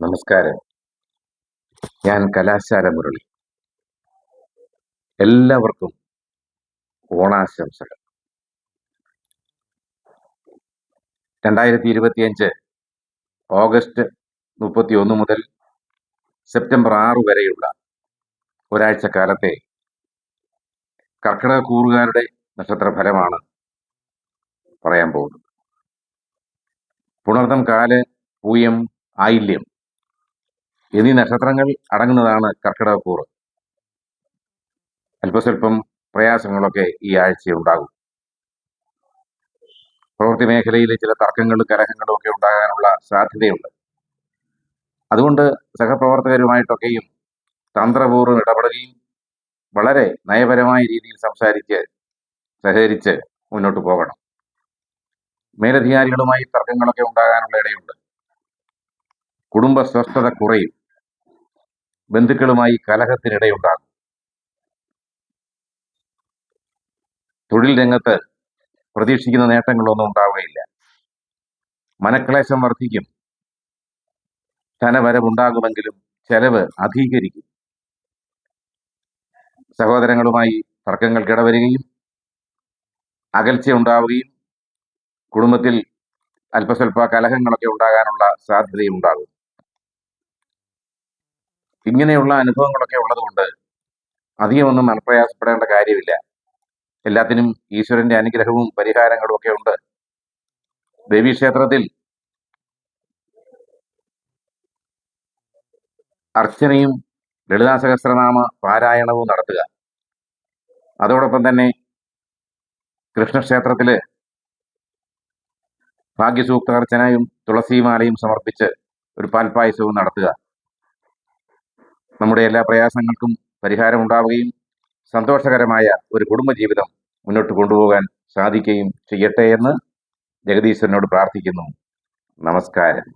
നമസ്കാരം. ഞാൻ കലാശാല മുരളി. എല്ലാവർക്കും ഓണാശംസകൾ. രണ്ടായിരത്തി ഇരുപത്തിയഞ്ച് ഓഗസ്റ്റ് മുപ്പത്തി ഒന്ന് മുതൽ സെപ്റ്റംബർ ആറ് വരെയുള്ള ഒരാഴ്ച കാലത്തെ കർക്കിടക കൂറുകാരുടെ നക്ഷത്ര ഫലമാണ് പറയാൻ പോകുന്നത്. പുണർതം കാൽ പൂയം ആയില്യം എന്നീ നക്ഷത്രങ്ങൾ അടങ്ങുന്നതാണ് കർക്കിടകക്കൂറ്. അല്പസ്വല്പം പ്രയാസങ്ങളൊക്കെ ഈ ആഴ്ച ഉണ്ടാകും. പ്രവൃത്തി മേഖലയിൽ ചില തർക്കങ്ങളും കലഹങ്ങളും ഒക്കെ ഉണ്ടാകാനുള്ള സാധ്യതയുണ്ട്. അതുകൊണ്ട് സഹപ്രവർത്തകരുമായിട്ടൊക്കെയും തന്ത്രപൂർവം ഇടപെടുകയും വളരെ നയപരമായ രീതിയിൽ സംസാരിച്ച് സഹകരിച്ച് മുന്നോട്ട് പോകണം. മേലധികാരികളുമായി തർക്കങ്ങളൊക്കെ ഉണ്ടാകാനുള്ള ഇടയുണ്ട്. കുടുംബ സ്വസ്ഥത കുറയും. ബന്ധുക്കളുമായി കലഹത്തിനിടയുണ്ടാകും. തൊഴിൽ രംഗത്ത് പ്രതീക്ഷിക്കുന്ന നേട്ടങ്ങളൊന്നും ഉണ്ടാവുകയില്ല. മനക്ലേശം വർദ്ധിക്കും. ധനവരവുണ്ടാകുമെങ്കിലും ചെലവ് അധികരിക്കും. സഹോദരങ്ങളുമായി തർക്കങ്ങൾക്കിടവരികയും അകൽച്ച ഉണ്ടാവുകയും കുടുംബത്തിൽ അല്പസ്വല്പ കലഹങ്ങളൊക്കെ ഉണ്ടാകാനുള്ള സാധ്യതയും ഉണ്ടാകും ഇങ്ങനെയുള്ള അനുഭവങ്ങളൊക്കെ ഉള്ളതുകൊണ്ട് അധികമൊന്നും മനപ്രയാസപ്പെടേണ്ട കാര്യമില്ല. എല്ലാത്തിനും ഈശ്വരന്റെ അനുഗ്രഹവും പരിഹാരങ്ങളും ഒക്കെ ഉണ്ട്. ദേവീക്ഷേത്രത്തിൽ അർച്ചനയും ലളിതാ സഹസ്രനാമ പാരായണവും നടത്തുക. അതോടൊപ്പം തന്നെ കൃഷ്ണക്ഷേത്രത്തിൽ ഭാഗ്യസൂക്താർച്ചനയും തുളസിമാലയും സമർപ്പിച്ച് ഒരു പാൽപായസവും നടത്തുക. നമ്മുടെ എല്ലാ പ്രയാസങ്ങൾക്കും പരിഹാരമുണ്ടാവുകയും സന്തോഷകരമായ ഒരു കുടുംബജീവിതം മുന്നോട്ട് കൊണ്ടുപോകാൻ സാധിക്കുകയും ചെയ്യട്ടെ എന്ന് ജഗദീശ്വരനോട് പ്രാർത്ഥിക്കുന്നു. നമസ്കാരം.